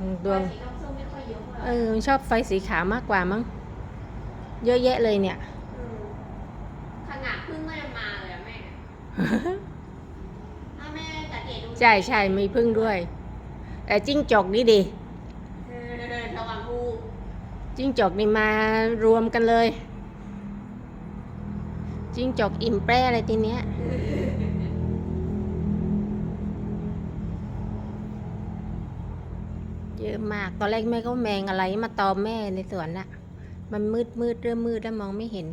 อืมดวงสีน้ำส้มไม่ค่อยเยอะเท่าไหเอร่อมันชอบไฟสีขาวมากกว่ามั้ง เยอะแยะเลยเนี่ยมขนาดพึ่งก็ยังมาเลยอะแม่ถ้าแม่สังเกตดูใช่ใช่มีพึ่งด้วย แต่จิ้งจอกนี่ดีเออระวังงูจิ้งจอกนี่มารวมกันเลย จิ้งจอกอิ่มแปรอะไรทีเนี้ย เยอะมาก ตอนแรกแม่ก็แมงอะไรมาตอมแม่ในสวนน่ะ มันมืดมืดเริ่มมืดแล้วมองไม่เห็น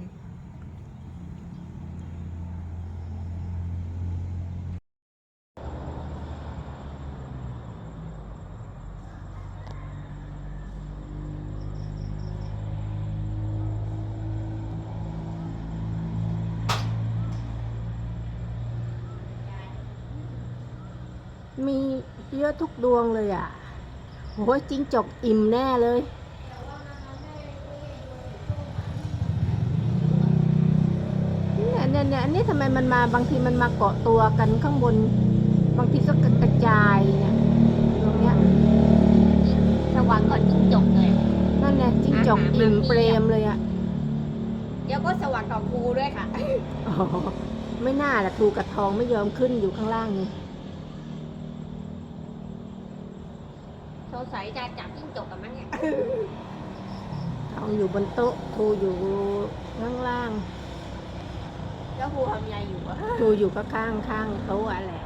มีเยอะทุกดวงเลยอะ โอ้ยจิ้งจกอิ่มแน่เลย เนี่ยเนี่ยเนี่ยอันนี้ทำไมมันมาบางทีมันมาเกาะตัวกันข้างบน บางทีก็กระจายเนี่ยตรงเนี้ยระวังก่อนจิ้งจกเลยนั่นไงจิ้งจกอิ่มเปรมเลยอะเดี๋ยวก็สว่างกับงูด้วยค่ะ อ๋อ ไม่น่าละถูกกระทองไม่ยอมขึ้นอยู่ข้างล่างนี่ สงสัยจะจับจิ้งจกกันมั้งเนี่ยทองอยู่บนโต๊ะทูอยู่ข้างล่างแล้วครูทำยังไงอยู่อะทูอยู่ก็ข้างข้างโต๊ะอะแหละ